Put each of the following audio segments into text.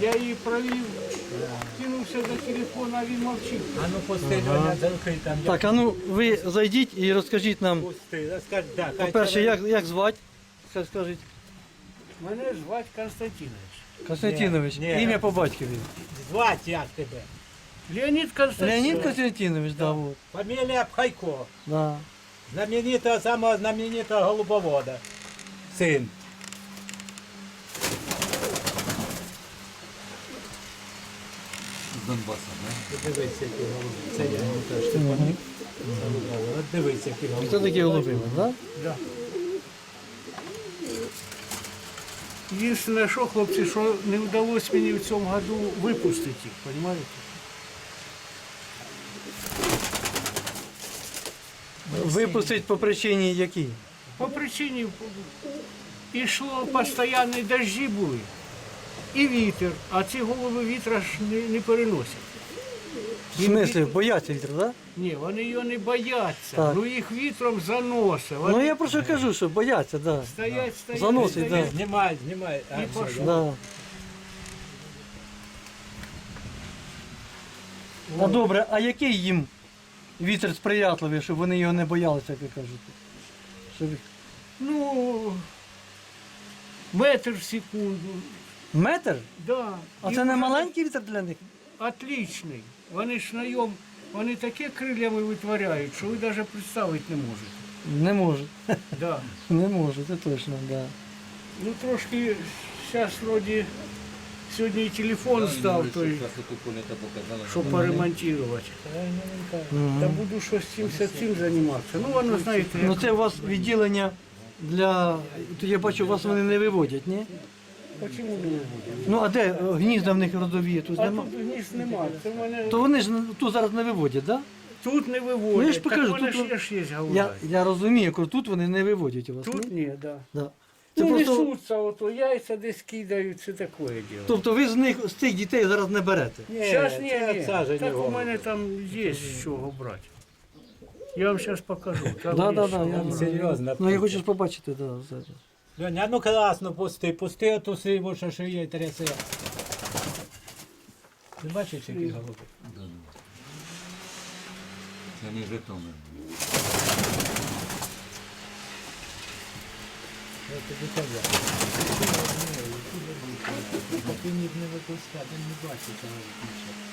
Я її провів, кинувся до телефона, а він мовчить. А ну пусти, Льоня, закрий там. Так, а ну ви зайдіть і розкажіть нам, Пусти, розкажи, да, хай по-перше, тебе- як, як звати? Хай скажіть. Мене звати Константинович. Константинович, Ні, ні. ім'я по батькові. Звати як тебе? Леонід Константинович. Леонід Константинович, да, вот. Фамілія Пхайко. Да. Знаменитого, самого знаменитого голубовода. Син. Донбаса, да? Дивися, які голуби. Це я не теж Степанюк. Дивися, які голуби. Це такі голуби, да? Да. Єдине, що, хлопці, що не вдалося мені в цьому году випустити їх, розумієте? Випустить по причині якій? По причині йшло постійні дощі були і вітер, а ці голови вітра ж не, не переносять. В смислі, бояться вітру, да? Ні, вони його не бояться, Так. ну їх вітром заносить. Вони Ну я про що кажу, що бояться, да. стоять, стоять, Заносить, стоять. Знімай, знімай. А, І все, пошов. Да. А добре, а який їм вітер сприятливий, щоб вони його не боялися, як ви кажете? Щоб... їх- Ну, метр в секунду. Метр? Да. А І це не вже маленький вітер для них? Отличний. Вони ж на ньому, вони таке крилями витворяють, що ви навіть представити не можете. Не можу. Да. Не можу, це точно, да. Ну трошки зараз вроді сьогодні і телефон став, той, щоб поремонтувати. Та буду щось цим все цим займатися. Ну воно знаєте, Ну як... це у вас відділення для. То я бачу, вас вони не виводять, ні? Чому не буде? Ну а де е, гнізда в них родові? Тут А нема. тут гнізд немає. Це в мене То вони ж тут зараз не виводять, так? тут не виводять. Ну, я ж покажу, так вони тут ж є ж є Да? голуби. Я, я розумію, кажу, тут вони не виводять у вас. Тут ні? ні, да. Да. Це Ну, просто, несуться, ото яйця десь кидають, це таке діло. тобто ви з них з тих дітей зараз не берете. Ні, Зараз ні, це ні. сажені Так у голуби. мене там є з чого брати. Я вам зараз покажу. Там Да, є да, що. да, я- Серйозно. Ну я хочу ж побачити, да, все. Льоня, ну класно пусти, пусти оту сиву, що шиє трясе. Ти бачиш, які голуби? Це не Житомир. Я тобі казав. Ні не випускати, не бачу цього нічого.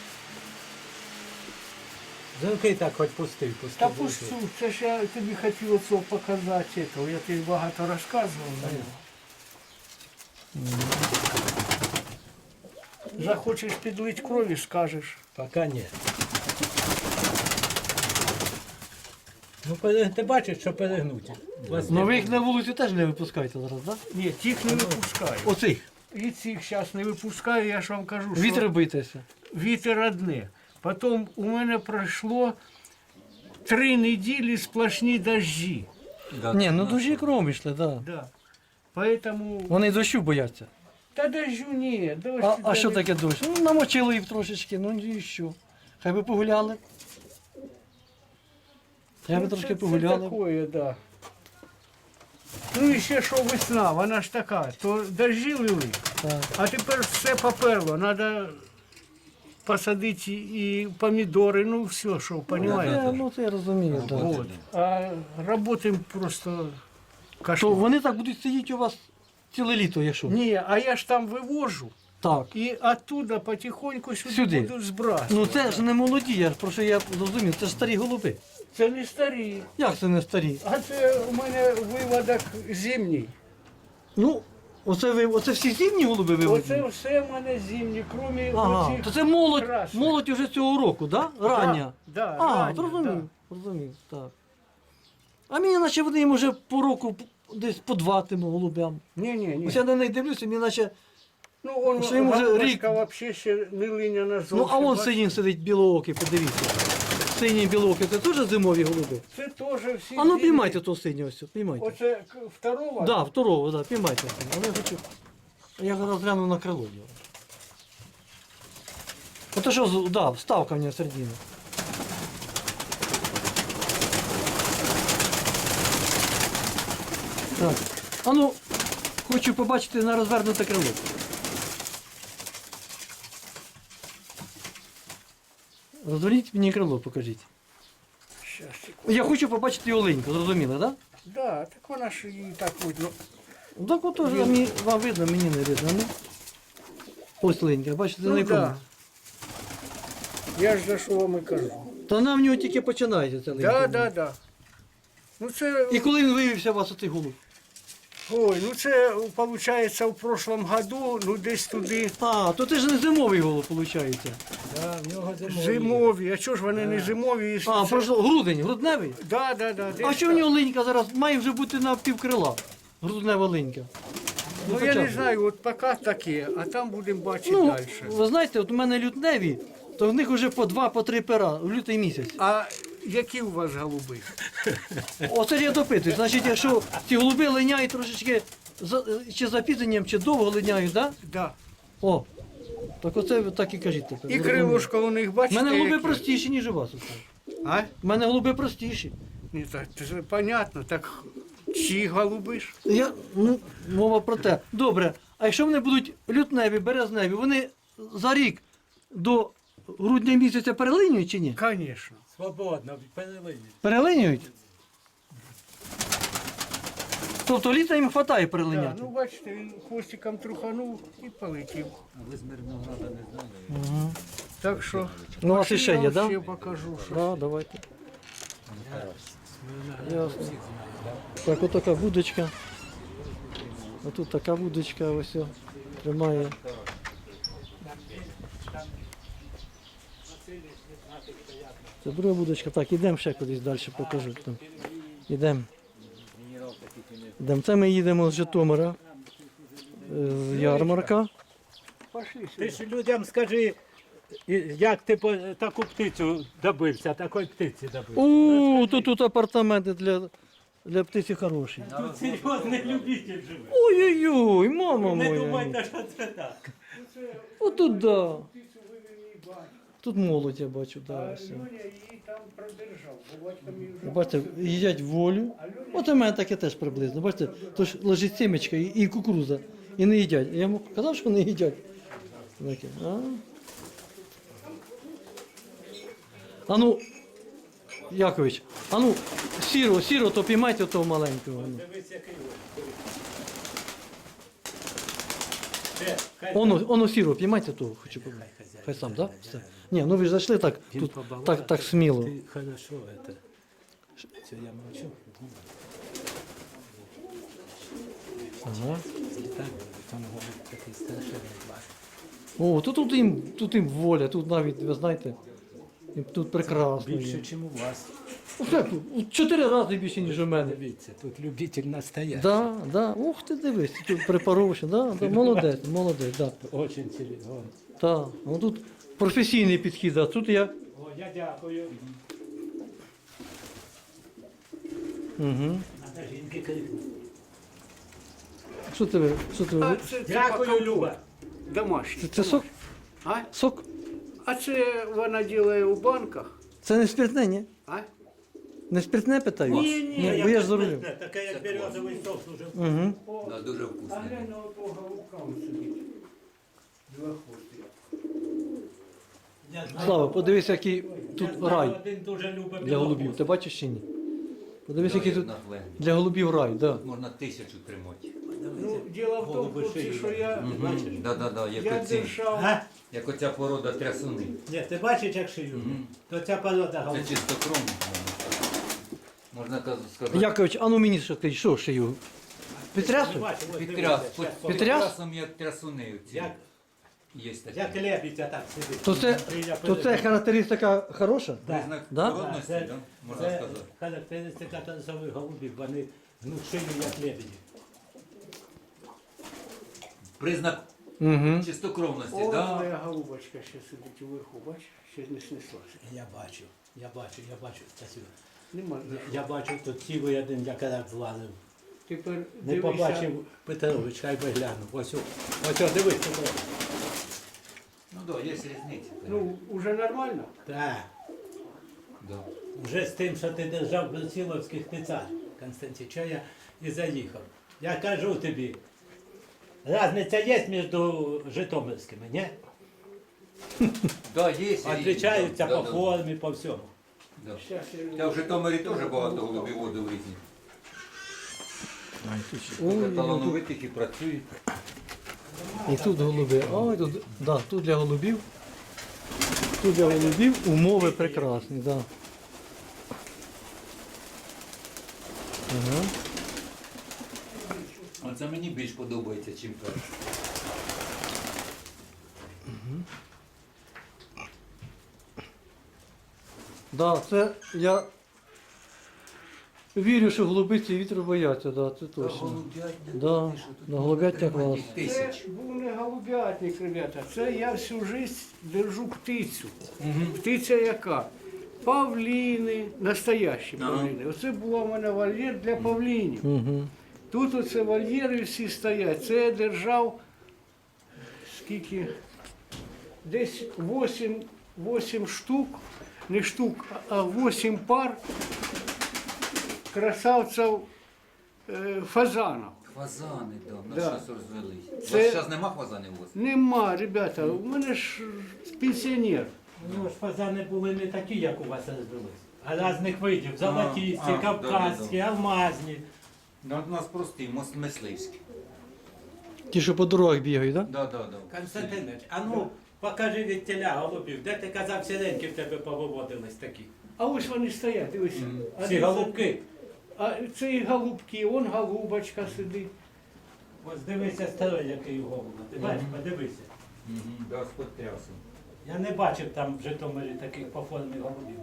Замки так хоч пусти, пусти. Та пусту, це ж я тобі хотів оцього показати. Этого. Я тобі багато розказував. ну. Захочеш підлить крові, скажеш. Пока ні. Ну, пере- ти бачиш, що перегнуті. Ну ви їх на вулицю теж не випускаєте зараз, так? Да? Ні, тих не випускаю. Оцих. І цих зараз не випускаю, я ж вам кажу, що Вітер бийтеся. вітер одне. Потім у мене пройшло три неділі сплошні дожді. Да, Ні, ну дуже кровом йшли, так. Да. Да. Поэтому... Вони дощу бояться. Та дождю ні. Дощ, А, а що не- таке дощ? Ну, намочили їх трошечки, ну і що? Хай би погуляли. Хай би Ну, трошки це, погуляли. Це такое, да. Ну і ще що весна, вона ж така, то дожді лили, Так. а тепер все поперло, треба посадити і помідори, ну все, що, Е, розумієте? ну це я розумію, так. Вот. А працюємо просто То кошмар. вони так будуть сидіти у вас ціле літо, якщо. Ні, а я ж там вивожу Так. і оттуда потихоньку сюди, Сюди. будуть збрасувати. Ну це ж не молоді, я ж про що я зрозумів, це ж старі голуби. Це не старі. Як це не старі? А це у мене виводок зимній. Ну, оце ви, оце всі зимні голуби Оце все в мене зимні, крім Ага, оцих то це молодь, красних. молодь уже цього року, да? Рання. Да, да, а, рання, зрозумів, зрозумів, так. А мені наче вони їм уже по року десь по два тим голубям. Ні, ні, ні. Ось я на них дивлюся, мені наче, Ну, он Що йому вже рік- взагалі ще не линя на ну а вон синій сидить білоокий, подивіться. Синій білоокий, це теж зимові голуби. Це теж всі. А ну зимні. піймайте того синього, ось, піймайте. Оце к- второго? Да, второго, да, піймайте. Але я хочу. Я зараз гляну на крило його. Ото що, з- да, вставка в нього середина. Так. А ну, хочу побачити на розвернуте крило. Розверніть мені крило, покажіть. Щас, секунду. Я хочу побачити оленьку, зрозуміли, так? Да, так вона ж її так видно. Так от теж мені, вам видно, мені не видно. Ну. Ось ленька, бачите, Ну, не да. Я ж за що вам і кажу. Та вона в нього тільки починається ця. Да, да, да. Ну це, І коли він виявився у вас оцей голуб? Ой, ну це, виходить, в прошлом году, ну десь туди А, то це ж не зимовий голуб, виходить. Да, в нього зимові. зимові. А чого ж вони не зимові? і А, це- прошло, грудень, грудневий? Да, да, да. А що в так. нього ленька зараз має вже бути на півкрила? Груднева ленька. Ну хоча я не б. знаю, от поки таке, а там будемо бачити Ну, далі. ви знаєте, от у мене лютневі, то в них вже по два, по три пера в лютий місяць. А які у вас голуби? Оце ж я допитую. Значить, якщо ці голуби линяють трошечки за, чи запізненням, чи довго линяють, да? Да. О, так оце ви так і кажіть тепер. І крилушка у них, У бачите, мене голуби які? простіші, ніж у вас. А? У мене голуби простіші. Ні, так, це ж понятно, так чиї голуби ж? Я, ну, мова про те. Добре, а якщо вони будуть лютневі, березневі, вони за рік до грудня місяця перелинюють чи ні? Звісно. Свободно, перелині. Перелинюють? Тобто літа їм вистачає перелиняти? ну бачите, він хвостиком труханув і полетів. А ви з Мирнограда не знали? Так що Ну, у вас іще я є, вам так? ще Да? покажу, що. Да, давайте. Ясно. Так, от така вудочка. А тут така вудочка ось о, тримає. Це друга вудочка. Так, ідемо ще кудись далі покажу. Там. Ідемо. Це ми їдемо з Житомира, е, з ярмарка. Ти ж людям скажи, як ти таку птицю добився, такої птиці добився. У, тут, тут апартаменти для, для птиці хороші. Тут серйозний любитель живе. Ой-ой-ой, мама Не думайте, що це так. Отут да. Тут молодь я бачу, да. Все. Люня її там продержав, бо батько мій вже Бачите, їдять волю. От у мене таке теж приблизно. Бачите, то ж лежить сімечка і, і кукуруза. І не їдять. Я йому казав, що не їдять. Таке. А? а ну, Якович, а ну, сіро, сіро, то піймайте того маленького. ну. Дивись, який ось. Це, он оно сіро, піймайте того, хочу побачити. Хай сам, так? Да? Все. Ні, ну ви ж зайшли так, тут, так, так сміло. Ти хорошо это. Все, я молчу. Ага. Так, там голуб такий страшний бачиш. О, тут, тут, їм, тут їм воля, тут навіть, ви знаєте, тут прекрасно. Більше, є. ніж у вас. Оце тут, у чотири рази більше, ніж у мене. Дивіться, тут любитель настоящий. Да, да. Ух ти дивись, тут препаровано, да, да, молодець, молодець, да. Очень серйозно. Да. Ну тут професійний підхід, а тут я. О, я дякую. Угу. Надо жінки крикнути. Що ви- що це Дякую, Люба. Домашній. це, це сок? А? Сок? А це вона робить у банках. Це не спиртне, ні? А? Не спиртне питаю? Ні, ні, бо я ж за рулем. Таке, як березовий сок уже. Угу. Да, дуже А глянь на отого голубка он сидить. Два. Я знаю. Слава, подивись, який Я тут знаю, рай Один дуже любить для голубів. Ти бачиш чи ні? Подивись, який тут для голубів рай, да. Можна тисячу тримати. Ну, діло в тому, Голуби хлопці, шиї. що я, Бачиш? Да, да, да, як я оці, держав. А? Як оця порода трясуни. Ні, ти бачиш, як шию? Мгм. То ця порода Це голубів. чистокровний. Можна каз- сказати. Якович, а ну мені що скажіть, що шию? Підтрясу? Бачиш, ось Під дивися, щас під покажу. Підтряс? трясом як трясуни. оці. Як, Є як такі. лебідь так сидить. То це, то це характеристика хороша? Да. Признак Да? природності, Це- да? можна Це сказати. характеристика танцових голубів, вони шию, як лебеді. Признак Угу. чистокровності, О, да? моя голубочка ще сидить уверху, бачиш, ще не снеслася. Я бачу, я бачу, я бачу, Стасю. Нема. за що. Я бачу, тут цілий один якорак злазив. Тепер Не дивися, побачив Петрович, хай би глянув. Ось, о- ось, о, дивись, Петро. Ну да, є різниця. Ну, уже нормально. Так, Да. вже з тим, що ти держав в Брусиловських птицях, Константин, що я і заїхав. Я кажу тобі, різниця є між Житомирськими, ні? Да, є. Отличаються да, по да, формі, по всьому. да. Я Та в Житомирі теж багато голубів водив різні. Ой, Талановитих і працюють. І тут голуби. Ой, тут, да, тут для голубів. Тут для голубів умови прекрасні, да. Ага. Оце мені більш подобається, чим перше. Да, це я вірю, що голуби ці вітру бояться, да, це точно. Да, на голубятня клас. Це Тисяч. був не голубятник, ребята. Це я всю жизнь держу птицю. Птиця яка? Павліни, настоящі павліни. Оце була в мене вольєр для павлінів. Угу. Тут оце вольєри всі стоять. Це я держав скільки? Десь 8, 8 штук, не штук, а 8 пар красавців е, фазанів. Хвазани, да, в нас Да. зараз розвелись. У вас зараз нема хвазанів у вас? Нема, ребята, у мене ж пенсіонер. У нього ж фазани були не такі, як у вас розбились. А різних видів. Золотісті, да, алмазні. Ну, у нас прості, мос- мисливські. Ті, що по дорогах бігають, так? Да, да, да. Константинович, а ну покажи від теля голубів. Де ти казав, сіреньки в тебе повиводились такі? А ось вони стоять, дивися. А це- голубки. А це і голубки, он голубочка сидить. Ось дивися старий, який у голуба. Ти бачиш, подивися. Угу. Да, з потрясом. Я не бачив там в Житомирі таких по формі голубів.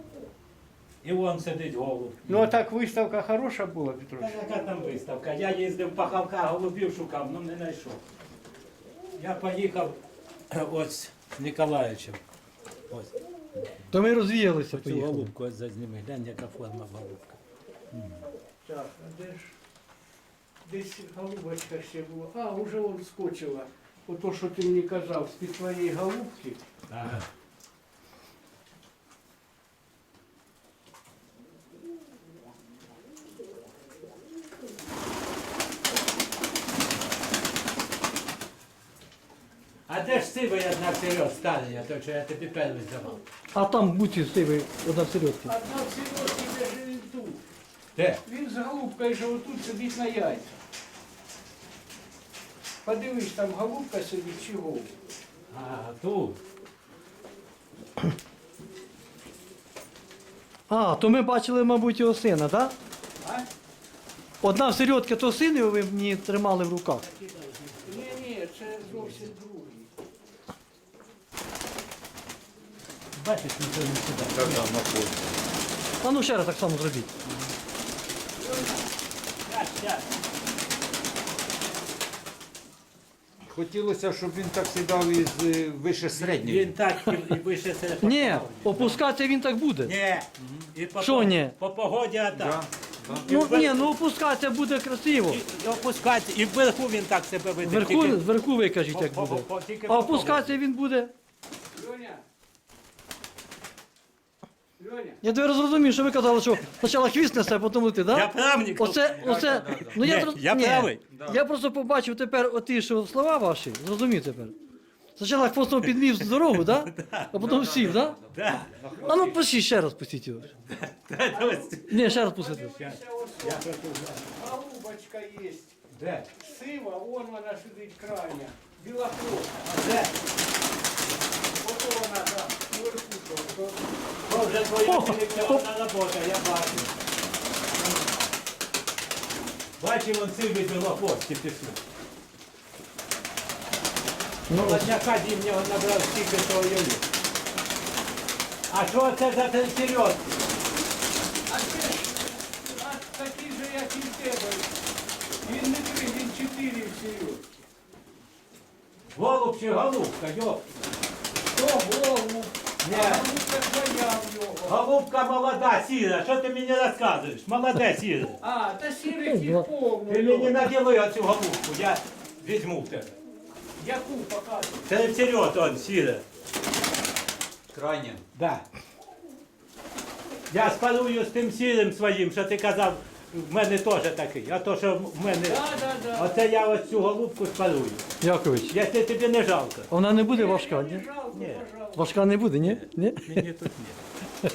І вон сидить голуб. Ну а так виставка хороша була, Та Петрович. яка там виставка? Я їздив по халках голубів шукав, ну не знайшов. Я поїхав ось Ніколаєвичем. Ось То ми розвіялися, цю поїхали. голубку ось зазніми. Глянь, яка форма голубка. Так, а де ж? Десь голубочка ще була. А, вже он скочила. Ото, що ти мені казав, з-під твоєї голубки. Ага. Сивий одна вперед старий, а то що я тобі перший давав? А там буці сивий, одна в. Одна в сільоті, де ж він тут. Де? Він з голубкою же отут сидить на яйцях. Подивись, там голубка сидить чи голуб. А, тут. А, то ми бачили, мабуть, його сина, так? А? Одна в середці, то син його ви мені тримали в руках. Ні, ні, це зовсім другий. Бачиш, ніхто не сюди. Так, да, на полі. А ну ще раз так само зробіть. Хотілося, щоб він так сідав із е, вище середньої. Він так і, і вище себе. Ні, опускатися він так буде. Ні. І по, Що ні? По погоді а так. да. Ну ні, ну опускатися буде красиво. І опускається, і вверху він так себе веде. Вверху, тільки- вверху ви кажіть, як буде. А опускатися він буде. Льоня. Я тепер зрозумів, що ви казали, що спочатку хвіст несе, а потім лети, Я так? правник. Оце, оце, ну я, зроз- я ні. правий. Я просто побачив тепер оті, що слова ваші, зрозумів тепер. Спочатку хвостом підвів з дорогу, так? А потім сів, так? Да. А ну пустіть, ще раз пустіть його. Ні, ще раз пустите. Голубочка є. Де? Сива, вон вона сидить крайня. Білохвост. Де? Ото вона там, вверху. то- то- То вже твоя О, селекціонна робота, я бачу. Бачив, он сивий білохвості пішли. Ну, Молодняка зимнього набрав стільки того юлі. А що це за серйоз? А це ж а, такий же, як і в тебе. Він не три, він чотири всерйоз. Голуб чи голубка, йоп. То голову, Голубка молода, сіра, що ти мені розказуєш? Молоде сіре. А, та сірих Ого. їх повно. Ти мені наділи оцю голубку, я візьму в тебе. Яку показуй? Це вперед, он, сіре. Крайня. Да. Я спарую з тим сірим своїм, що ти казав, в мене теж такий. А то, що в мене. Да, да, да. Оце я ось цю голубку спалую. Якович, Якщо тобі не жалко. вона не буде важка, ні? Не жалко, Ні. Важка не буде, ні? Ні? Мені тут ні.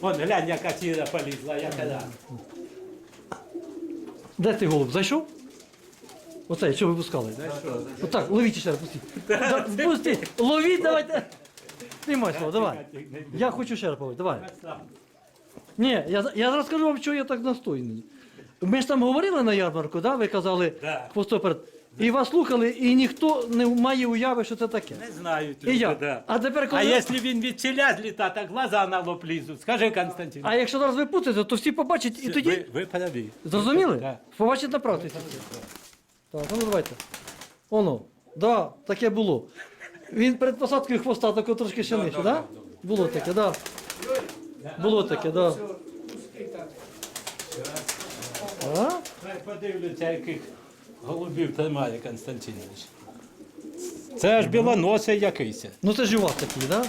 Вон глянь, яка ціна полізла, яка да. Де ти голуб? Зайшов? Оцей, що ви пускали? Отак, ловіть ще раз, пустіть. Да, ловіть, давайте. Тримай слово, давай. Я хочу ще раз половити, давай. Ні, я, я зараз скажу вам, чого я так настойний. Ми ж там говорили на ярмарку, да? ви казали Да. хвостоперед. І вас слухали, і ніхто не має уяви, що це таке. Не знають І я. да. А тепер коли. А якщо він від ціля зліта, так глаза на лоб лізуть. Скажи, Константин. А якщо зараз ви путаєте, то всі побачать і тоді. Ви, ви праві. Зрозуміли? Да. Побачите на практиці. Так, ну давайте. Оно. Да, таке було. Він перед посадкою хвоста тако трошки ще нижче, да? Було таке, да. Було таке, да. Так. А? Хай подивляться, яких голубів тримає Константинович. Це аж білоносий якийсь. Ну це ж у вас такий, да?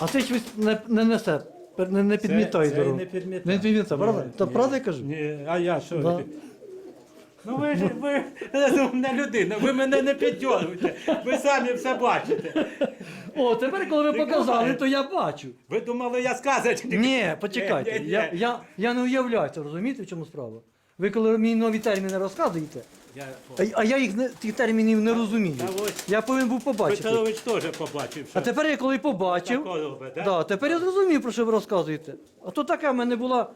А цей щось не, не несе, не, не підмітає це дорогу. не підмітає. Не підмітає, правда? Та правда я кажу? Ні, а я що? Да. Ну ви ж ви розумна людина, ви мене не піддьоргуйте, ви самі все бачите. О, тепер, коли ви показали, то я бачу. Ви думали, я сказочник? Ні, почекайте. Ні, ні, ні. Я, я, я не уявляю це, розумієте, в чому справа? Ви коли мені нові терміни розказуєте, Я... а, а я їх не, тих термінів не розумію. Та ось Я повинен був побачити. Петрович теж побачив, що А тепер я коли побачив, таке робить, да? да, тепер я зрозумів, про що ви розказуєте. А то така в мене була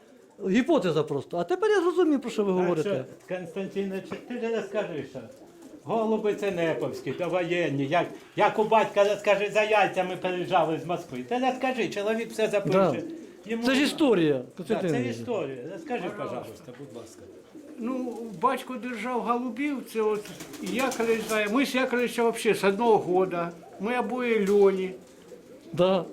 гіпотеза просто. А тепер я зрозумів, про що ви Так говорите. що, Константинович, ти ж розкажи, що голуби це неповські, то воєнні. Як, як у батька розкажи, за яйцями переїжджали з Москви. Ти розкажи, чоловік все запише. Да. Йому- Це ж історія, Костянтин. це історія. Розкажи, пожалуйста, будь ласка. Ну, батько держав голубів, це от Яковлевич знає. Ми з Яковлевичем взагалі з одного года. Ми обоє льоні. Да.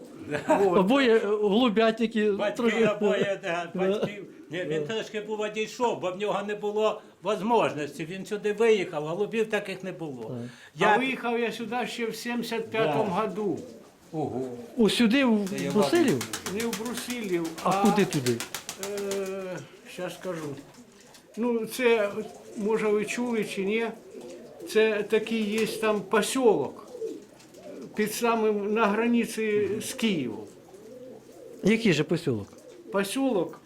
Обоє е, голубятники. Батьки обоє, да, батьків. Ні, він трошки був одійшов, бо в нього не було можливості. Він сюди виїхав, голубів таких не було. Я... А виїхав я сюди ще в 75-му Да. году. Ого. О, сюди, в я Брусилів? Не в Брусилів, А куди туди? Зараз скажу. Ну, це, може ви чули чи ні, це такий є там посілок під самим на границі з Києвом. Який же посілок? Посілок,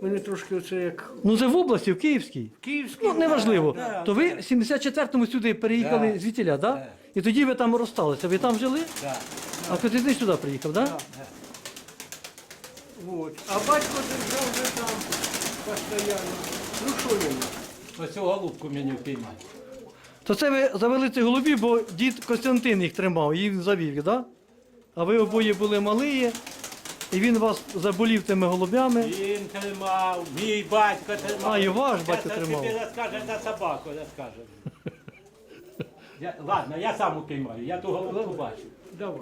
мене трошки оце як Ну це в області, в Київській. Київський. Ну, неважливо. Да, То ви в 74-му сюди переїхали Да. звідтіля, да? Да. І тоді ви там розсталися. Ви там жили? Да. А Костянтин сюди приїхав, да? Вот. А батько держав вже там постійно. Ну що він? Оцю голубку мені впіймати. То це ви завели цих голубів, бо дід Костянтин їх тримав, їх завів, да? А ви обоє були малі, і він вас заболів тими голубями. Він тримав, мій батько тримав. А, і ваш батько тримав. Тобі розкаже за собаку, розкаже. Я, ладно, я сам упіймаю, я ту голубку бачу. Давай.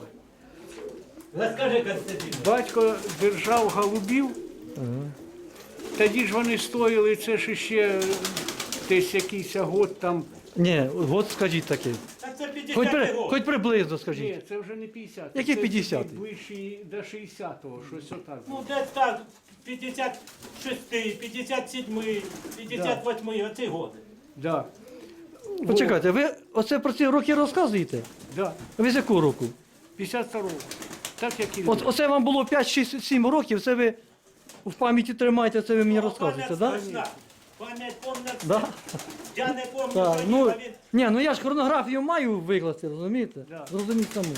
Розкажи, Константин. Батько держав голубів. Тоді ж вони стоїли, це ж ще десь якийсь год там. Ні, от скажіть таке. Та це 50 Хоч, при, хоч приблизно скажіть. Ні, це вже не 50. Які це 50? тільки Ближче до 60-го, щось отак. Ну, десь так, 56, 57, 58, оці годи. Да. Почекайте, ви оце про ці роки розказуєте? Да. Ви з якого року? 52-го. Так як і От оце вам було 5, 6, 7 років, це ви в пам'яті тримаєте, це ви мені розказуєте, так? Да? Пам'ять помнить. Да? Я не пам'ятаю, Так, ну, він... ні, ну я ж хронографію маю викласти, розумієте? Да. Зрозуміть самому.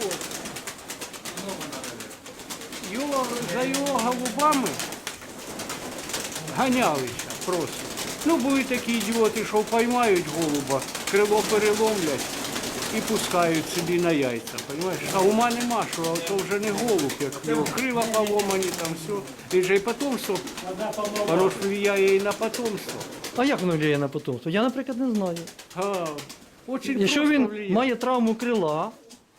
Вот. Його, за його голубами ганялися просто. Ну, були такі ідіоти, що поймають голуба, крило переломлять і пускають собі на яйця, Понимаєш? А ума нема, що то вже не голуб, як його крила поломані, там все. І же і потомство, воно ж влияє і на потомство. А як воно впливає на потомство? Я, наприклад, не знаю. А, очень Якщо просто він влияє. має травму крила,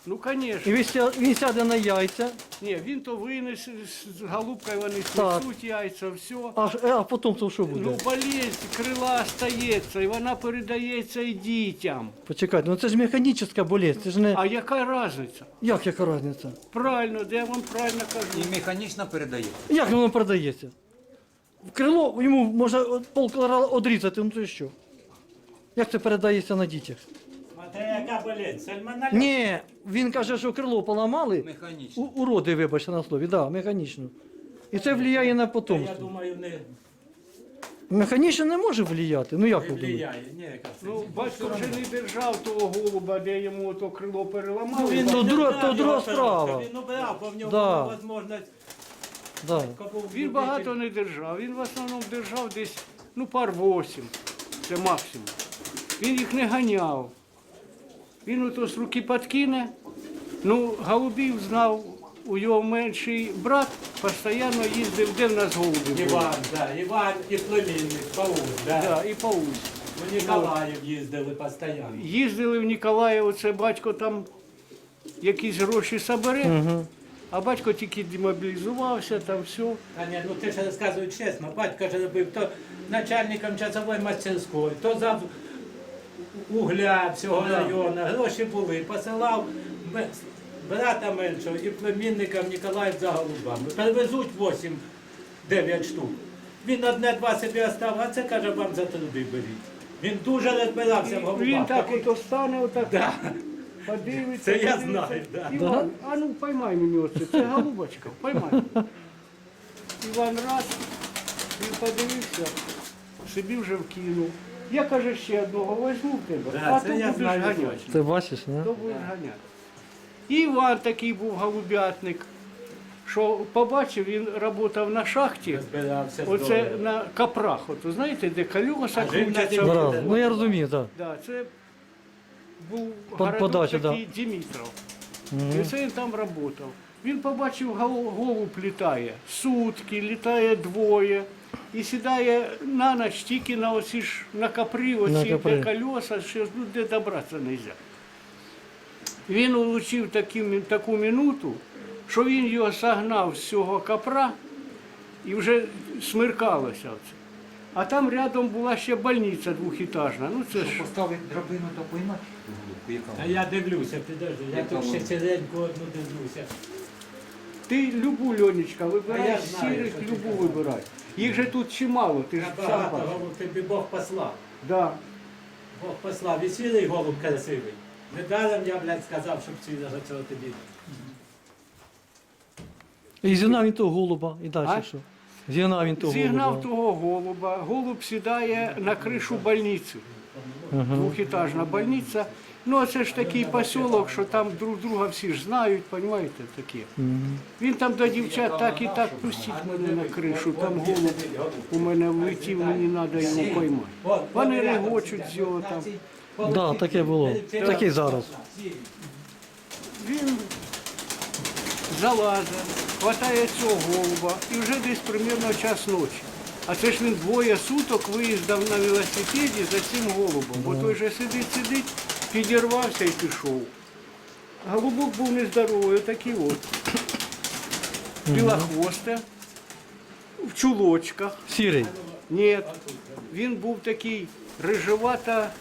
Ну, І звісно. він, він сяде на яйця, Ні, він то винесе з голубкою, вони Так. снесуть яйця, все. а, ж- е, а потім то що буде? Ну, болезнь крила стається, і вона передається і дітям. Почекайте, ну це ж механічна болезнь, це ж не. А яка різниця? Як яка різниця? Правильно, де я вам правильно кажу. І механічно передає. Як воно продається? В крило йому можна полкора одрізати, ну то і що? Як це передається на дітях? Смотри, яка болезнь. Сальмонельоз. Ні, він каже, що крило поламали, Механічно. у, уроди, вибачте на слові, да, механічно. І це впливає на Я потомство. думаю, не Механічно не може впливати. Ну як не ви думаєте? Ні, яка. Ну, батько вже не держав того голуба, де йому то крило переламали. Він то не друга- то друга справа. Він обрав, бо в нього Да. була можливість. Да. Він багато не держав. Він в основному держав десь ну, пар восім. Це максимум. Він їх не ганяв. Він ото з руки подкине. Ну, голубів знав у його менший брат, постійно їздив, де в нас голуби були. Іван, да, Іван і племінник, Паук, да. Да, і Паусь. У Ніколаїв їздили постійно. Їздили в Ніколаєво, це батько там якісь гроші собере, а батько тільки демобілізувався, там все. Та ні, ну ти ж розказуй чесно, батько ж робив то начальником часової мастерської, то за угля всього району, гроші були, посилав брата меншого і племінника Ніколаїв за голубами. Перевезуть 8-9 штук. Він одне-два собі остав, а це каже, вам за труди беріть. Він дуже розбирався в голубах. Він так Такий- ото стане, отак Да. подивиться. Це я подивиться. знаю, да. Іван, а ну поймай мені оце, це голубочка, поймай. Іван раз, він подивився, собі вже вкинув. Я каже, ще одного возьму в тебе, Да, а це то я будеш знаю ганяти. точно. Ти бачиш, не? То будеш ганяти. І Іван такий був голубятник, що побачив, він працював на шахті, Розбирався оце здорово. на капрах. От, знаєте, де колеса А жив на крутяться. Ну я розумію, так. Да, це був городок подача, такий Дімітров. І це він там працював. Він побачив, гол- голуб літає, сутки, літає двоє. І сідає на ніч тільки на оці ж на капри, оці На де капри. колеса, що ну, де добратися не можна. Він улучив такі, таку минуту, що він його сагнав з цього капра і вже смеркалося. Оце. А там рядом була ще больниця двохітажна. Ну це ж Поставить драбину, то поймати яка А я дивлюся, підожди, я тут ще ціленьку одну дивлюся. Ти любу Льонечка, вибирай сірих, любу вибирай. Їх же тут чимало, ти ж сам багато бачиш. голуб, тобі Бог послав. Да. Бог послав. І цілий голуб красивий. Недаром я, блядь, сказав, щоб цілого цього тобі. І зігнав він того голуба, і далі А? що? Зігнав він того Зігнав голуба. того голуба, голуб сідає на кришу больниці. Двохітажна больниця. Ну, а це ж такий посілок, що там друг друга всі ж знають, розумієте, таке. Він там до дівчат так і так пустіть мене на кришу, там голуб у мене влетів, мені треба його поймати. Вони регочуть з його там. от Да, таке було. Таке й зараз. Він залазить, хватає цього голуба і вже десь примерно час ночі. А це ж він двоє суток виїздав на велосипеді за цим голубом. Бо той же сидить, сидить, підірвався і пішов. Голубок був нездоровий, отакий от. Білохвосте, в чулочках. Сірий. Ні, він був такий рижевата,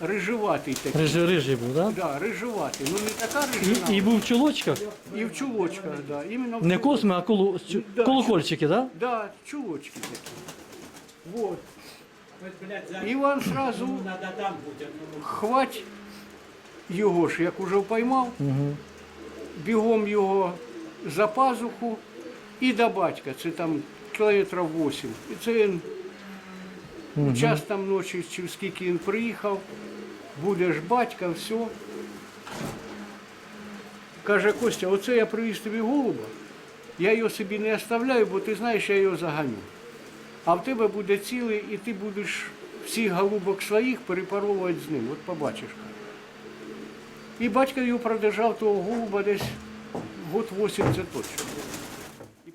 рижеватий такий. Рижий, рижий був, так? Да, рижеватий. Ну не така І, рижина. і був в чулочках. І в чулочках, да. Іменно в Не чулочках. косми, а коло, Да. колокольчики, так? Да, чулочки такі. Вот. За- Іван сразу хвать його ж, як уже поймав, бігом його за пазуху і до батька. Це там кілометрів 8. І це він час там ночі, чи скільки він приїхав, буде ж батька, все. Каже, Костя, оце я привіз тобі голуба, я його собі не оставляю, бо ти знаєш, я його заганю. А в тебе буде цілий, і ти будеш всіх голубок своїх перепаровувати з ним. От побачиш. І батько його продержав того голуба десь год 8 це точно.